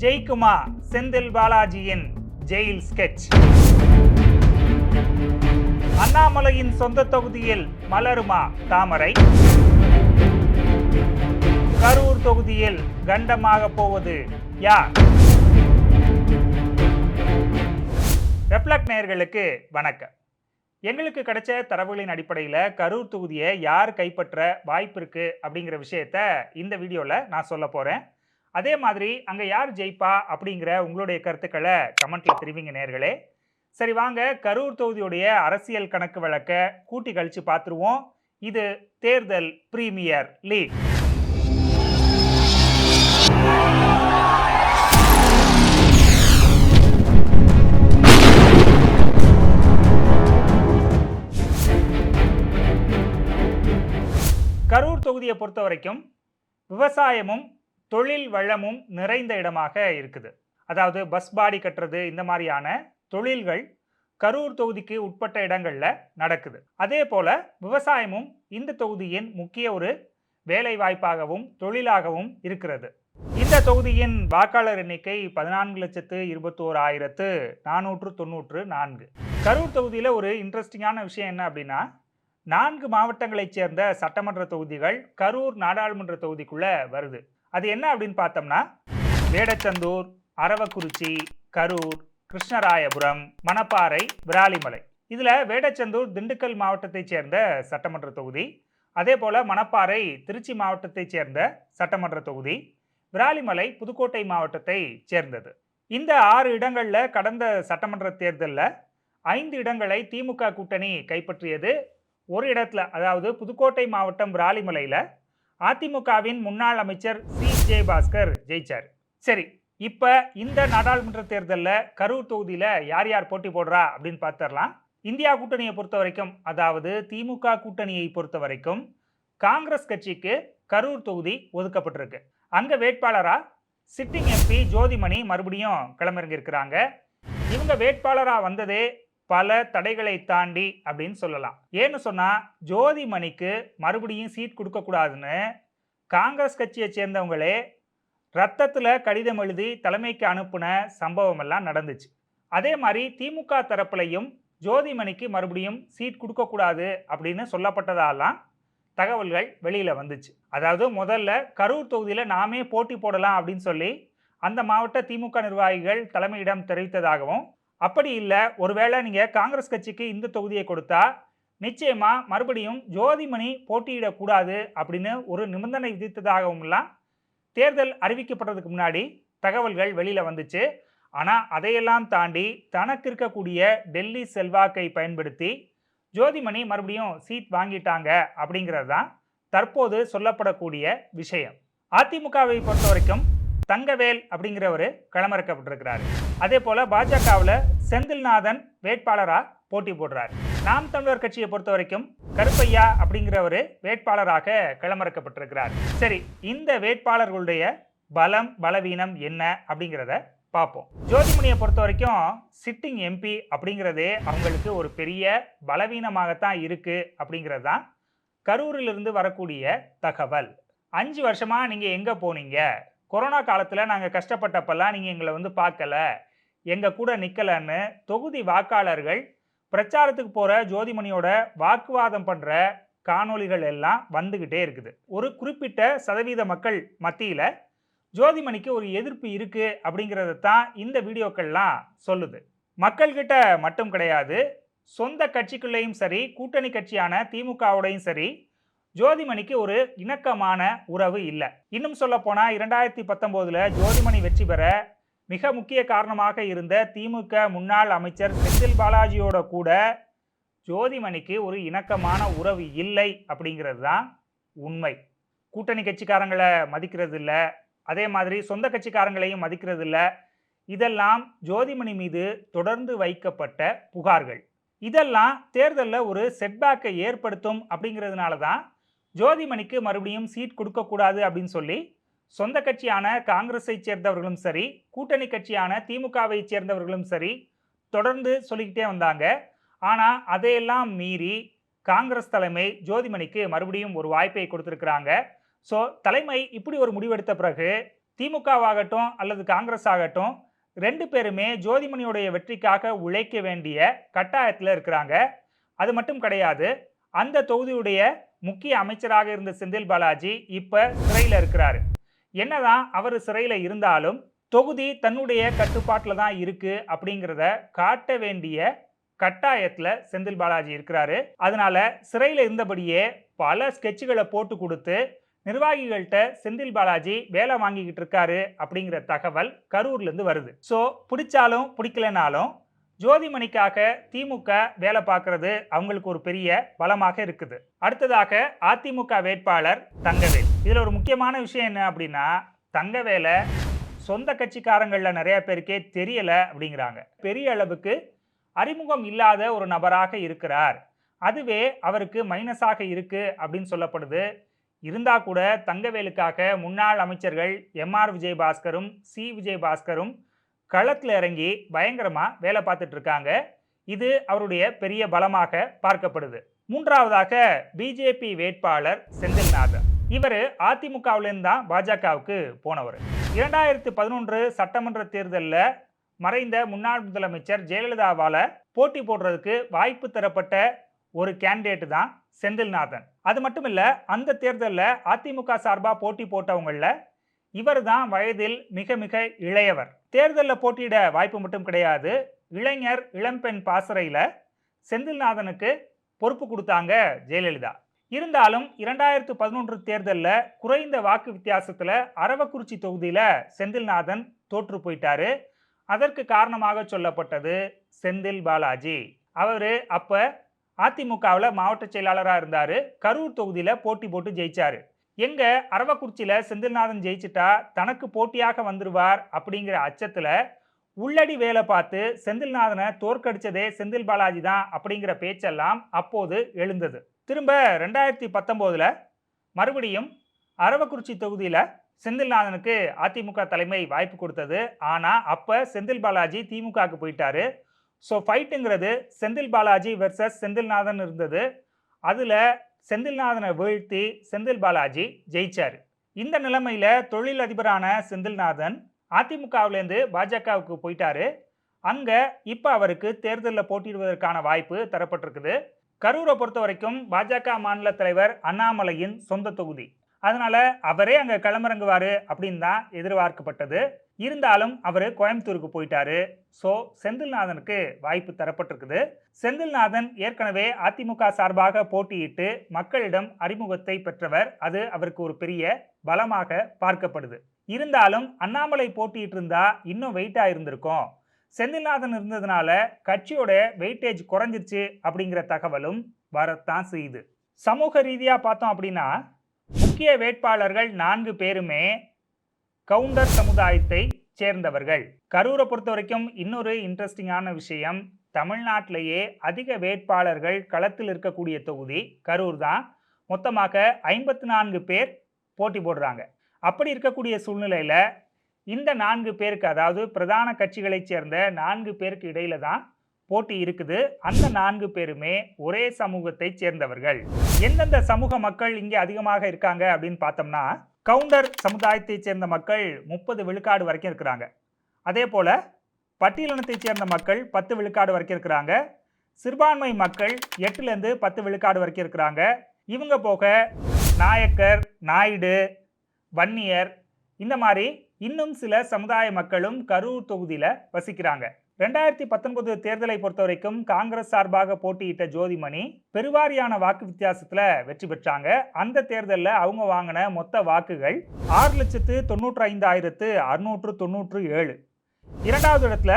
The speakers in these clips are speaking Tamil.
ஜெய்குமா செந்தில் பாலாஜியின் ஜெயில் ஸ்கெட்ச் அண்ணாமலையின் சொந்த தொகுதியில் மலருமா தாமரை? கரூர் தொகுதியில் கண்டமாக போவது யார்? ரெப்ளக் நேயர்களுக்கு வணக்கம். எங்களுக்கு கிடைச்ச தரவுகளின் அடிப்படையில் கரூர் தொகுதியை யார் கைப்பற்ற வாய்ப்பு இருக்கு அப்படிங்கிற விஷயத்த இந்த வீடியோவில் நான் சொல்ல போகிறேன் அதே மாதிரி அங்கே யார் ஜெயிப்பா அப்படிங்கிற உங்களுடைய கருத்துக்களை கமெண்ட்டில் தெரிவிங்க நேர்களே. சரி வாங்க. கரூர் தொகுதியுடைய அரசியல் கணக்கு வழக்க கூட்டி கழிச்சு பார்த்துருவோம் இது தேர்தல் பிரீமியர் லீக். கரூர் தொகுதியை பொறுத்த வரைக்கும் விவசாயமும் தொழில் வளமும் நிறைந்த இடமாக இருக்குது. அதாவது பஸ் பாடி கட்டுறது இந்த மாதிரியான தொழில்கள் கரூர் தொகுதிக்கு உட்பட்ட இடங்களில் நடக்குது. அதே போல விவசாயமும் இந்த தொகுதியின் முக்கிய ஒரு வேலை வாய்ப்பாகவும் தொழிலாகவும் இருக்கிறது. இந்த தொகுதியின் வாக்காளர் எண்ணிக்கை பதினான்கு லட்சத்து இருபத்தோரு ஆயிரத்து நானூற்று தொண்ணூற்று நான்கு. கரூர் தொகுதியில் ஒரு இன்ட்ரெஸ்டிங்கான விஷயம் என்ன அப்படின்னா நான்கு மாவட்டங்களைச் சேர்ந்த சட்டமன்ற தொகுதிகள் கரூர் நாடாளுமன்ற தொகுதிக்குள்ளே வருது. அது என்ன அப்படின்னு பார்த்தோம்னா வேடச்சந்தூர் அரவக்குறிச்சி கரூர் கிருஷ்ணராயபுரம் மணப்பாறை விராலிமலை. இதில் வேடச்சந்தூர் திண்டுக்கல் மாவட்டத்தைச் சேர்ந்த சட்டமன்ற தொகுதி அதே போல் மணப்பாறை திருச்சி மாவட்டத்தைச் சேர்ந்த சட்டமன்ற தொகுதி விராலிமலை புதுக்கோட்டை மாவட்டத்தை சேர்ந்தது. இந்த ஆறு இடங்களில் கடந்த சட்டமன்ற தேர்தலில் ஐந்து இடங்களை திமுக கூட்டணி கைப்பற்றியது. ஒரு இடத்துல அதாவது புதுக்கோட்டை மாவட்டம் விராலிமலையில் அதிமுகவின் முன்னாள் அமைச்சர் சி. ஜெயபாஸ்கர் ஜெயிச்சார். சரி இப்போ இந்த நாடாளுமன்ற தேர்தலில் கரூர் தொகுதியில் யார் யார் போட்டி போடுறா அப்படின்னு பார்த்துடலாம் இந்தியா கூட்டணியை பொறுத்த வரைக்கும் அதாவது திமுக கூட்டணியை பொறுத்த வரைக்கும் காங்கிரஸ் கட்சிக்கு கரூர் தொகுதி ஒதுக்கப்பட்டிருக்கு. அங்கே வேட்பாளராக சிட்டிங் எம்பி ஜோதிமணி மறுபடியும் களமிறங்கியிருக்கிறாங்க. இவங்க வேட்பாளராக வந்ததே பல தடைகளை தாண்டி அப்படின்னு சொல்லலாம். ஏன்னு சொன்னால் ஜோதிமணிக்கு மறுபடியும் சீட் கொடுக்கக்கூடாதுன்னு காங்கிரஸ் கட்சியை சேர்ந்தவங்களே ரத்தத்தில் கடிதம் எழுதி தலைமைக்கு அனுப்புன சம்பவம் எல்லாம் நடந்துச்சு. அதே மாதிரி திமுக தரப்புலையும் ஜோதிமணிக்கு மறுபடியும் சீட் கொடுக்கக்கூடாது அப்படின்னு சொல்லப்பட்டதாலாம் தகவல்கள் வெளியில் வந்துச்சு. அதாவது முதல்ல கரூர் தொகுதியில் நாமே போட்டி போடலாம் அப்படின்னு சொல்லி அந்த மாவட்ட திமுக நிர்வாகிகள் தலைமையிடம் தெரிவித்ததாகவும் அப்படி இல்லை ஒருவேளை நீங்கள் காங்கிரஸ் கட்சிக்கு இந்த தொகுதியை கொடுத்தா நிச்சயமாக மறுபடியும் ஜோதிமணி போட்டியிடக்கூடாது அப்படின்னு ஒரு நிபந்தனை விதித்ததாகவும்லாம் தேர்தல் அறிவிக்கப்பட்டதுக்கு முன்னாடி தகவல்கள் வெளியில் வந்துச்சு. ஆனால் அதையெல்லாம் தாண்டி தனக்கு இருக்கக்கூடிய டெல்லி செல்வாக்கை பயன்படுத்தி ஜோதிமணி மறுபடியும் சீட் வாங்கிட்டாங்க அப்படிங்கிறது தான் தற்போது சொல்லப்படக்கூடிய விஷயம். அதிமுகவை பொறுத்த வரைக்கும் தங்கவேல் அப்படிங்கிறவர் களமிறக்கப்பட்டிருக்கிறார். அதே போல பாஜகவில் செந்தில்நாதன் வேட்பாளராக போட்டி போடுறார். நாம் தமிழர் கட்சியை பொறுத்த வரைக்கும் கருப்பையா அப்படிங்கிறவர் வேட்பாளராக களமிறக்கப்பட்டிருக்கிறார். சரி இந்த வேட்பாளர்களுடைய பலம் பலவீனம் என்ன அப்படிங்கிறத பார்ப்போம். ஜோதிமணியை பொறுத்த வரைக்கும் சிட்டிங் எம்பி அப்படிங்கிறதே அவங்களுக்கு ஒரு பெரிய பலவீனமாகத்தான் இருக்கு அப்படிங்கிறது தான் கரூரிலிருந்து வரக்கூடிய தகவல். அஞ்சு வருஷமா நீங்க எங்க போனீங்க? கொரோனா காலத்தில் நாங்கள் கஷ்டப்பட்டப்பெல்லாம் நீங்கள் எங்களை வந்து பார்க்கல. எங்கள் கூட நிற்கலன்னு தொகுதி வாக்காளர்கள் பிரச்சாரத்துக்கு போகிற ஜோதிமணியோட வாக்குவாதம் பண்ணுற காணொளிகள் எல்லாம் வந்துக்கிட்டே இருக்குது. ஒரு குறிப்பிட்ட சதவீத மக்கள் மத்தியில் ஜோதிமணிக்கு ஒரு எதிர்ப்பு இருக்குது அப்படிங்கிறத தான் இந்த வீடியோக்கள்லாம் சொல்லுது. மக்கள்கிட்ட மட்டும் கிடையாது சொந்த கட்சிக்குள்ளேயும் சரி கூட்டணி கட்சியான திமுகவோடையும் சரி ஜோதிமணிக்கு ஒரு இணக்கமான உறவு இல்லை. இன்னும் சொல்ல போனால் இரண்டாயிரத்தி பத்தொம்போதில் ஜோதிமணி வெற்றி பெற மிக முக்கிய காரணமாக இருந்த திமுக முன்னாள் அமைச்சர் செந்தில் பாலாஜியோட கூட ஜோதிமணிக்கு ஒரு இணக்கமான உறவு இல்லை அப்படிங்கிறது தான் உண்மை. கூட்டணி கட்சிக்காரங்களை மதிக்கிறது இல்லை அதே மாதிரி சொந்த கட்சிக்காரங்களையும் மதிக்கிறது இல்லை இதெல்லாம் ஜோதிமணி மீது தொடர்ந்து வைக்கப்பட்ட புகார்கள். இதெல்லாம் தேர்தலில் ஒரு செட்பேக்கை ஏற்படுத்தும் அப்படிங்கிறதுனால தான் ஜோதிமணிக்கு மறுபடியும் சீட் கொடுக்கக்கூடாது அப்படின்னு சொல்லி சொந்த கட்சியான காங்கிரஸை சேர்ந்தவர்களும் சரி கூட்டணி கட்சியான திமுகவை சேர்ந்தவர்களும் சரி தொடர்ந்து சொல்லிக்கிட்டே வந்தாங்க. ஆனால் அதையெல்லாம் மீறி காங்கிரஸ் தலைமை ஜோதிமணிக்கு மறுபடியும் ஒரு வாய்ப்பை கொடுத்துருக்குறாங்க. ஸோ தலைமை இப்படி ஒரு முடிவெடுத்த பிறகு திமுகவாகட்டும் அல்லது காங்கிரஸ் ஆகட்டும் ரெண்டு பேருமே ஜோதிமணியுடைய வெற்றிக்காக உழைக்க வேண்டிய கட்டாயத்தில் இருக்கிறாங்க. அது மட்டும் கிடையாது அந்த தொகுதியுடைய முக்கிய அமைச்சராக இருந்த செந்தில் பாலாஜி இப்போ சிறையில் இருக்கிறாரு. என்னதான் அவர் சிறையில் இருந்தாலும் தொகுதி தன்னுடைய கட்டுப்பாட்டில் தான் இருக்கு அப்படிங்கிறத காட்ட வேண்டிய கட்டாயத்தில் செந்தில் பாலாஜி இருக்கிறாரு. அதனால சிறையில் இருந்தபடியே பல ஸ்கெட்சுகளை போட்டு கொடுத்து நிர்வாகிகள்கிட்ட செந்தில் பாலாஜி வேலை வாங்கிக்கிட்டு இருக்காரு அப்படிங்கிற தகவல் கரூர்லேருந்து வருது. ஸோ பிடிச்சாலும் பிடிக்கலனாலும் ஜோதிமணிக்காக திமுக வேலை பார்க்கறது அவங்களுக்கு ஒரு பெரிய பலமாக இருக்குது. அடுத்ததாக அதிமுக வேட்பாளர் தங்கவேல். இதில் ஒரு முக்கியமான விஷயம் என்ன அப்படின்னா தங்கவேலை சொந்த கட்சிக்காரங்களில் நிறைய பேருக்கே தெரியலை அப்படிங்கிறாங்க. பெரிய அளவுக்கு அறிமுகம் இல்லாத ஒரு நபராக இருக்கிறார். அதுவே அவருக்கு மைனஸாக இருக்குது அப்படின்னு சொல்லப்படுது. இருந்தால் கூட தங்கவேலுக்காக முன்னாள் அமைச்சர்கள் எம்ஆர் விஜயபாஸ்கரும் சி விஜயபாஸ்கரும் களத்தில் இறங்கி பயங்கரமாக வேலை பார்த்துட்டு இருக்காங்க. இது அவருடைய பெரிய பலமாக பார்க்கப்படுது. மூன்றாவதாக பிஜேபி வேட்பாளர் செந்தில்நாதன். இவர் அதிமுகவுலேருந்து தான் பாஜகவுக்கு போனவர். இரண்டாயிரத்து பதினொன்று சட்டமன்ற தேர்தலில் மறைந்த முன்னாள் முதலமைச்சர் ஜெயலலிதாவால் போட்டி போடுறதுக்கு வாய்ப்பு தரப்பட்ட ஒரு கேண்டிடேட் தான் செந்தில்நாதன். அது மட்டும் இல்லை அந்த தேர்தலில் அதிமுக சார்பாக போட்டி போட்டவங்களில் இவர் தான் வயதில் மிக மிக இளையவர். தேர்தலில் போட்டியிட வாய்ப்பு மட்டும் கிடையாது இளைஞர் இளம்பெண் பாசறையில் செந்தில்நாதனுக்கு பொறுப்பு கொடுத்தாங்க ஜெயலலிதா. இருந்தாலும் இரண்டாயிரத்து பதினொன்று தேர்தலில் குறைந்த வாக்கு வித்தியாசத்தில் அரவக்குறிச்சி தொகுதியில் செந்தில்நாதன் தோற்று போயிட்டாரு. அதற்கு காரணமாக சொல்லப்பட்டது செந்தில் பாலாஜி. அவர் அப்போ அதிமுகவில் மாவட்ட செயலாளராக இருந்தார். கரூர் தொகுதியில் போட்டி போட்டு ஜெயிச்சார். எங்கே அரவக்குறிச்சியில் செந்தில்நாதன் ஜெயிச்சிட்டா தனக்கு போட்டியாக வந்துடுவார் அப்படிங்கிற அச்சத்தில் உள்ளடி வேலை பார்த்து செந்தில்நாதனை தோற்கடிச்சதே செந்தில் பாலாஜி தான் அப்படிங்கிற பேச்செல்லாம் அப்போது எழுந்தது. திரும்ப ரெண்டாயிரத்தி பத்தொம்போதில் மறுபடியும் அரவக்குறிச்சி தொகுதியில் செந்தில்நாதனுக்கு அதிமுக தலைமை வாய்ப்பு கொடுத்தது. ஆனால் அப்போ செந்தில் பாலாஜி திமுகவுக்கு போயிட்டாரு. ஸோ ஃபைட்டுங்கிறது செந்தில் பாலாஜி வெர்சஸ் செந்தில்நாதன் இருந்தது. அதில் செந்தில்நாதனை வீழ்த்தி செந்தில் பாலாஜி ஜெயிச்சார். இந்த நிலைமையில் தொழில் அதிபரான செந்தில்நாதன் அதிமுகவிலேருந்து பாஜகவுக்கு போயிட்டாரு. அங்கே இப்போ அவருக்கு தேர்தலில் போட்டியிடுவதற்கான வாய்ப்பு தரப்பட்டிருக்குது. கரூரை பொறுத்த வரைக்கும் பாஜக மாநில தலைவர் அண்ணாமலையின் சொந்த தொகுதி. அதனால அவரே அங்கே களமிறங்குவார் அப்படின்னு தான் எதிர்பார்க்கப்பட்டது. இருந்தாலும் அவர் கோயம்புத்தூருக்கு போயிட்டாரு. ஸோ செந்தில்நாதனுக்கு வாய்ப்பு தரப்பட்டிருக்குது. செந்தில்நாதன் ஏற்கனவே அதிமுக சார்பாக போட்டியிட்டு மக்களிடம் அறிமுகத்தை பெற்றவர் அது அவருக்கு ஒரு பெரிய பலமாக பார்க்கப்படுது. இருந்தாலும் அண்ணாமலை போட்டிட்டு இருந்தா இன்னும் வெயிட்டாக இருந்திருக்கும். செந்தில்நாதன் இருந்ததுனால கட்சியோட வெயிட்டேஜ் குறைஞ்சிருச்சு அப்படிங்கிற தகவலும் வரத்தான் செய்யுது. சமூக ரீதியாக பார்த்தோம் அப்படின்னா முக்கிய வேட்பாளர்கள் நான்கு பேருமே கவுண்டர் சமுதாயத்தை சேர்ந்தவர்கள். கரூரை பொறுத்த வரைக்கும் இன்னொரு இன்ட்ரெஸ்டிங்கான விஷயம் தமிழ்நாட்டிலேயே அதிக வேட்பாளர்கள் களத்தில் இருக்கக்கூடிய தொகுதி கரூர் தான். மொத்தமாக ஐம்பத்தி நான்கு பேர் போட்டி போடுறாங்க. அப்படி இருக்கக்கூடிய சூழ்நிலையில் இந்த நான்கு பேருக்கு அதாவது பிரதான கட்சிகளைச் சேர்ந்த நான்கு பேருக்கு இடையில தான் போட்டி இருக்குது. அந்த நான்கு பேருமே ஒரே சமூகத்தை சேர்ந்தவர்கள். எந்தெந்த சமூக மக்கள் இங்கே அதிகமாக இருக்காங்க அப்படின்னு பார்த்தோம்னா கவுண்டர் சமுதாயத்தைச் சேர்ந்த மக்கள் முப்பது விழுக்காடு வரைக்கும் இருக்கிறாங்க. அதே போல் பட்டியலினத்தைச் சேர்ந்த மக்கள் பத்து விழுக்காடு வரைக்கும் இருக்கிறாங்க. சிறுபான்மை மக்கள் எட்டுலேருந்து பத்து விழுக்காடு வரைக்கும் இருக்கிறாங்க. இவங்க போக நாயக்கர் நாயுடு வன்னியர் இந்த மாதிரி இன்னும் சில சமுதாய மக்களும் கரூர் தொகுதியில் வசிக்கிறாங்க. ரெண்டாயிரத்தி பத்தொன்பது தேர்தலை பொறுத்த வரைக்கும் காங்கிரஸ் சார்பாக போட்டியிட்ட ஜோதிமணி பெருவாரியான வாக்கு வித்தியாசத்தில் வெற்றி பெற்றாங்க. அந்த தேர்தலில் அவங்க வாங்கின மொத்த வாக்குகள் ஆறு லட்சத்து தொண்ணூற்றி ஐந்தாயிரத்து அறுநூற்று தொண்ணூற்று ஏழு. இரண்டாவது இடத்துல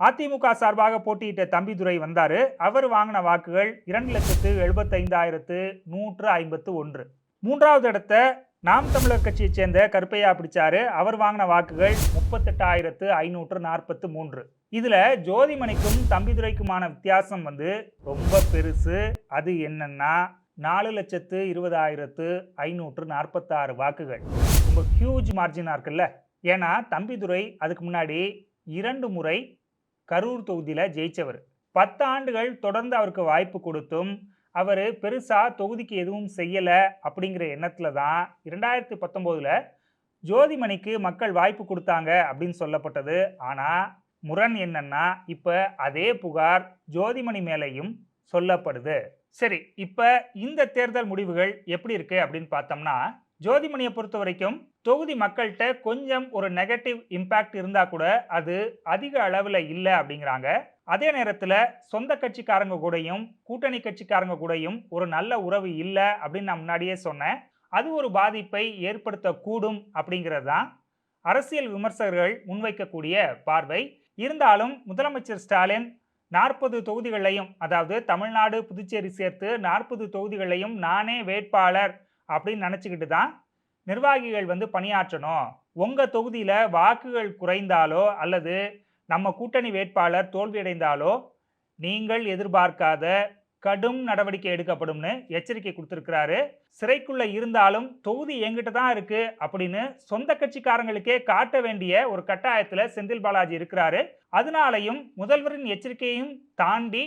அதிமுக சார்பாக போட்டியிட்ட தம்பிதுரை வந்தார். அவர் வாங்கின வாக்குகள் இரண்டு லட்சத்து எழுபத்தைந்தாயிரத்து நூற்று ஐம்பத்து ஒன்று. மூன்றாவது இடத்த நாம் தமிழர் கட்சியைச் சேர்ந்த கருப்பையா பிடிச்சாரு. அவர் வாங்கின வாக்குகள் முப்பத்தெட்டாயிரத்து ஐநூற்று நாற்பத்து மூன்று. இதுல ஜோதிமணிக்கும் தம்பிதுரைக்குமான வித்தியாசம் வந்து ரொம்ப பெருசு. அது என்னன்னா நாலு லட்சத்து இருபதாயிரத்து ஐநூற்று நாற்பத்தாறு வாக்குகள். ரொம்ப ஹியூஜ் மார்ஜினாக இருக்குல்ல. ஏன்னா தம்பிதுரை அதுக்கு முன்னாடி இரண்டு முறை கரூர் தொகுதியில் ஜெயிச்சவர். பத்து ஆண்டுகள் தொடர்ந்து அவருக்கு வாய்ப்பு கொடுத்தும் அவர் பெருசாக தொகுதிக்கு எதுவும் செய்யலை அப்படிங்கிற எண்ணத்தில் தான் இரண்டாயிரத்தி பத்தொம்போதில் ஜோதிமணிக்கு மக்கள் வாய்ப்பு கொடுத்தாங்க அப்படின்னு சொல்லப்பட்டது. ஆனால் முரண் என்னன்னா இப்போ அதே புகார் ஜோதிமணி மேலேயும் சொல்லப்படுது. சரி இப்போ இந்த தேர்தல் முடிவுகள் எப்படி இருக்கு அப்படின்னு பார்த்தோம்னா ஜோதிமணியை பொறுத்த வரைக்கும் தொகுதி மக்கள்கிட்ட கொஞ்சம் ஒரு நெகட்டிவ் இம்பேக்ட் இருந்தால் கூட அது அதிக அளவில் இல்லை அப்படிங்கிறாங்க. அதே நேரத்தில் சொந்த கட்சிக்காரங்க கூடயும் கூட்டணி கட்சிக்காரங்க கூடயும் ஒரு நல்ல உறவு இல்லை அப்படின்னு நான் முன்னாடியே சொன்னேன். அது ஒரு பாதிப்பை ஏற்படுத்தக்கூடும் அப்படிங்கிறது தான் அரசியல் விமர்சகர்கள் முன்வைக்கக்கூடிய பார்வை. இருந்தாலும் முதலமைச்சர் ஸ்டாலின் நாற்பது தொகுதிகளையும் அதாவது தமிழ்நாடு புதுச்சேரி சேர்த்து நாற்பது தொகுதிகளையும் நானே வேட்பாளர் அப்படின்னு நினச்சிக்கிட்டு தான் நிர்வாகிகள் வந்து பணியாற்றணும். உங்கள் தொகுதியில் வாக்குகள் குறைந்தாலோ அல்லது நம்ம கூட்டணி வேட்பாளர் தோல்வியடைந்தாலோ நீங்கள் எதிர்பார்க்காத கடும் நடவடிக்கை எடுக்கப்படும்னு எச்சரிக்கை கொடுத்துருக்கிறாரு. சிறைக்குள்ள இருந்தாலும் தொகுதி எங்கிட்ட தான் இருக்கு அப்படின்னு சொந்த கட்சிக்காரங்களுக்கே காட்ட வேண்டிய ஒரு கட்டாயத்தில் செந்தில் பாலாஜி இருக்கிறாரு. அதனாலையும் முதல்வரின் எச்சரிக்கையும் தாண்டி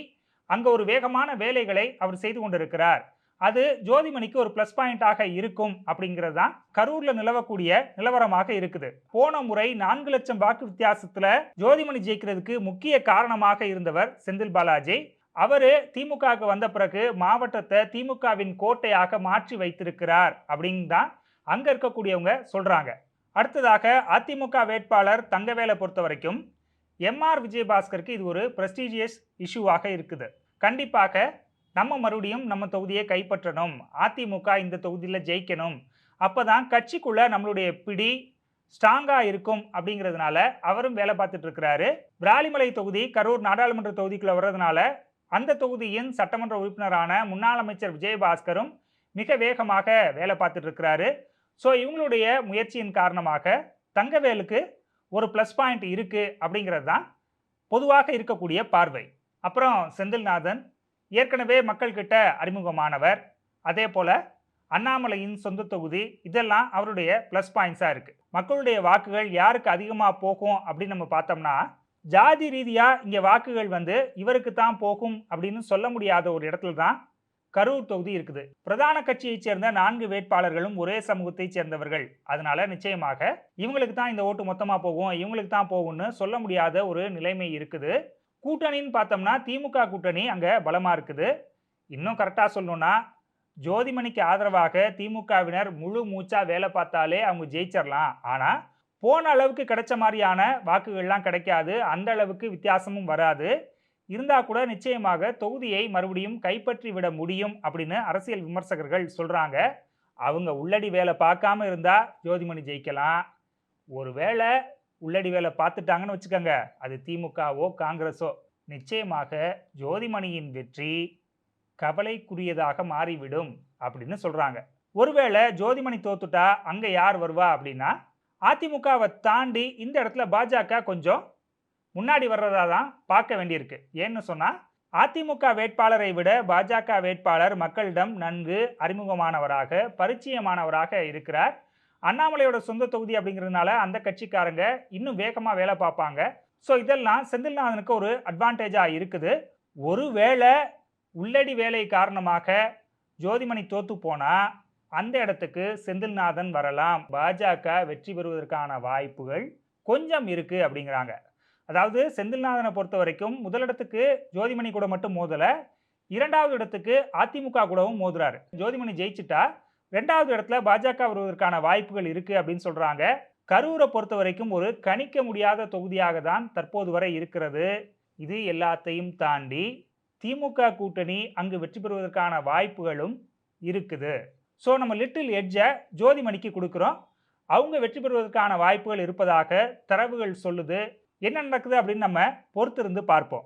அங்க ஒரு வேகமான வேலைகளை அவர் செய்து கொண்டிருக்கிறார். அது ஜோதிமணிக்கு ஒரு பிளஸ் பாயிண்டாக இருக்கும் அப்படிங்கிறது தான் கரூரில் நிலவக்கூடிய நிலவரமாக இருக்குது. போன முறை நான்கு லட்சம் வாக்கு வித்தியாசத்தில் ஜோதிமணி ஜெயிக்கிறதுக்கு முக்கிய காரணமாக இருந்தவர் செந்தில் பாலாஜி. அவர் திமுகவுக்கு வந்த பிறகு மாவட்டத்தை திமுகவின் கோட்டையாக மாற்றி வைத்திருக்கிறார் அப்படின்னு தான் அங்கே இருக்கக்கூடியவங்க சொல்கிறாங்க அடுத்ததாக அதிமுக வேட்பாளர் தங்கவேலை பொறுத்த வரைக்கும் எம்ஆர் விஜயபாஸ்கருக்கு இது ஒரு ப்ரெஸ்டீஜியஸ் இஷ்யூவாக இருக்குது. கண்டிப்பாக நம்ம மறுபடியும் நம்ம தொகுதியை கைப்பற்றணும். அதிமுக இந்த தொகுதியில் ஜெயிக்கணும். அப்போ தான் கட்சிக்குள்ளே நம்மளுடைய பிடி ஸ்ட்ராங்காக இருக்கும் அப்படிங்கிறதுனால அவரும் வேலை பார்த்துட்டு இருக்கிறாரு. விராலிமலை தொகுதி கரூர் நாடாளுமன்ற தொகுதிக்குள்ளே வர்றதுனால அந்த தொகுதியின் சட்டமன்ற உறுப்பினரான முன்னாள் அமைச்சர் விஜயபாஸ்கரும் மிக வேகமாக வேலை பார்த்துட்டு இருக்கிறாரு. ஸோ இவங்களுடைய முயற்சியின் காரணமாக தங்கவேலுக்கு ஒரு ப்ளஸ் பாயிண்ட் இருக்குது அப்படிங்கிறது தான் பொதுவாக இருக்கக்கூடிய பார்வை. அப்புறம் செந்தில்நாதன் ஏற்கனவே மக்கள்கிட்ட அறிமுகமானவர். அதே போல் அண்ணாமலையின் சொந்த தொகுதி இதெல்லாம் அவருடைய ப்ளஸ் பாயிண்ட்ஸாக இருக்குது மக்களுடைய வாக்குகள் யாருக்கு அதிகமாக போகும் அப்படின்னு நம்ம பார்த்தோம்னா ஜாதி ரீதியாக இங்கே வாக்குகள் வந்து இவருக்கு தான் போகும் அப்படின்னு சொல்ல முடியாத ஒரு இடத்துல தான் கரூர் தொகுதி இருக்குது. பிரதான கட்சியைச் சேர்ந்த நான்கு வேட்பாளர்களும் ஒரே சமூகத்தைச் சேர்ந்தவர்கள். அதனால நிச்சயமாக இவங்களுக்கு தான் இந்த ஓட்டு மொத்தமாக போகும் இவங்களுக்கு தான் போகும்னு சொல்ல முடியாத ஒரு நிலைமை இருக்குது. கூட்டணின்னு பார்த்தோம்னா திமுக கூட்டணி அங்கே பலமாக இருக்குது. இன்னும் கரெக்டாக சொல்லணும்னா ஜோதிமணிக்கு ஆதரவாக திமுகவினர் முழு மூச்சாக வேலை பார்த்தாலே அவங்க ஜெயிச்சிடலாம் ஆனால் போன அளவுக்கு கிடைச்ச மாதிரியான வாக்குகள்லாம் கிடைக்காது. அந்த அளவுக்கு வித்தியாசமும் வராது. இருந்தால் கூட நிச்சயமாக தொகுதியை மறுபடியும் கைப்பற்றி விட முடியும் அப்படின்னு அரசியல் விமர்சகர்கள் சொல்கிறாங்க அவங்க உள்ளடி வேலை பார்க்காம இருந்தால் ஜோதிமணி ஜெயிக்கலாம். ஒருவேளை உள்ளடி வேலை பார்த்துட்டாங்கன்னு வச்சுக்கோங்க. அது திமுகவோ காங்கிரஸோ. நிச்சயமாக ஜோதிமணியின் வெற்றி கவலைக்குரியதாக மாறிவிடும் அப்படின்னு சொல்கிறாங்க ஒருவேளை ஜோதிமணி தோத்துட்டா அங்கே யார் வருவா அப்படின்னா அதிமுகவை தாண்டி இந்த இடத்துல பாஜக கொஞ்சம் முன்னாடி வர்றதா தான் பார்க்க வேண்டியிருக்கு. ஏன்னு சொன்னால் அதிமுக வேட்பாளரை விட பாஜக வேட்பாளர் மக்களிடம் நன்கு அறிமுகமானவராக பரிச்சயமானவராக இருக்கிறார் அண்ணாமலையோட சொந்த தொகுதி அப்படிங்கிறதுனால அந்த கட்சிக்காரங்க இன்னும் வேகமாக வேலை பார்ப்பாங்க. ஸோ இதெல்லாம் செந்தில்நாதனுக்கு ஒரு அட்வான்டேஜாக இருக்குது. ஒருவேளை உள்ளடி வேலை காரணமாக ஜோதிமணி தோத்து போனால் அந்த இடத்துக்கு செந்தில்நாதன் வரலாம். பாஜக வெற்றி பெறுவதற்கான வாய்ப்புகள் கொஞ்சம் இருக்கு அப்படிங்கிறாங்க. அதாவது செந்தில்நாதனை பொறுத்த வரைக்கும் முதலிடத்துக்கு ஜோதிமணி கூட மட்டும் மோதலை இரண்டாவது இடத்துக்கு அதிமுக கூடவும் மோதுறாரு. ஜோதிமணி ஜெயிச்சுட்டா ரெண்டாவது இடத்துல பாஜக வருவதற்கான வாய்ப்புகள் இருக்கு அப்படின்னு சொல்றாங்க. கரூரை பொறுத்த வரைக்கும் ஒரு கணிக்க முடியாத தொகுதியாக தான் தற்போது வரை இருக்கிறது. இது எல்லாத்தையும் தாண்டி திமுக கூட்டணி அங்கு வெற்றி பெறுவதற்கான வாய்ப்புகளும் இருக்குது. ஸோ நம்ம லிட்டில் எட்ஜை ஜோதிமணிக்கு கொடுக்குறோம். அவங்க வெற்றி பெறுவதற்கான வாய்ப்புகள் இருப்பதாக தரவுகள் சொல்லுது. என்ன நடக்குது அப்படின்னு நம்ம பொறுத்திருந்து பார்ப்போம்.